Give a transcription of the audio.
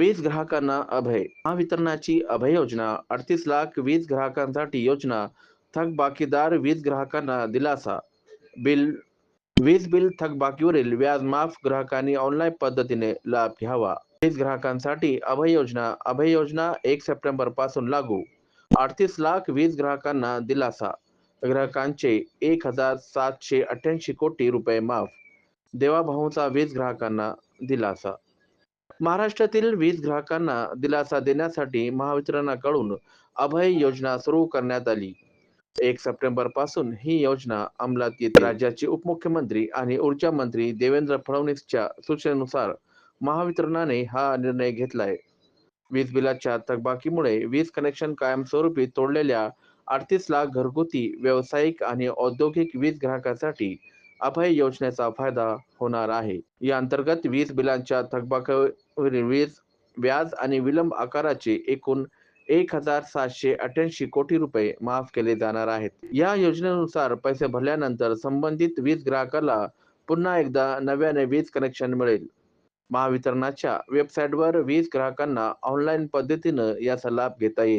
वीज ग्राहकांना अभय. महावितरणाची अभय योजना अडतीस लाख वीज ग्राहकांसाठी योजना थकबाकीदार वीज ग्राहकांना दिलासा. बिल वीज बिल थकबाकीवरील व्याज माफ ग्राहकांनी ऑनलाईन पद्धतीने लाभ घ्यावा. वीज ग्राहकांसाठी अभय योजना अभय योजना एक सप्टेंबरपासून लागू. अडतीस लाख वीज ग्राहकांना दिलासा. ग्राहकांचे एक हजार सातशे अठ्ठ्याऐंशी कोटी रुपये माफ. देवाभाऊचा वीज ग्राहकांना दिलासा. महाराष्ट्रातील वीज ग्राहकांना दिलासा देण्यासाठी महावितरणाकडून अभय योजना सुरू करण्यात आली. एक सप्टेंबरपासून ही योजना अंमलात येत राज्याचे उपमुख्यमंत्री आणि ऊर्जा मंत्री देवेंद्र फडणवीसच्या सूचनेनुसार महावितरणाने हा निर्णय घेतलाय. वीज बिलाच्या थकबाकीमुळे वीज कनेक्शन कायमस्वरूपी तोडलेल्या अडतीस लाख घरगुती व्यावसायिक आणि औद्योगिक वीज ग्राहकांसाठी अभय योजनेचा फायदा होणार आहे. या अंतर्गत वीज बिलांच्या थकबाकीवरील वीज व्याज आणि विलंब आकाराचे एकूण एक हजार सातशे अठ्ठ्याऐंशी कोटी रुपये माफ केले जाणार आहेत. या योजनेनुसार पैसे भरल्यानंतर संबंधित वीज ग्राहकाला पुन्हा एकदा नव्याने वीज कनेक्शन मिळेल. महावितरणाच्या वेबसाईटवर वीज ग्राहकांना ऑनलाईन पद्धतीनं याचा लाभ घेता येईल.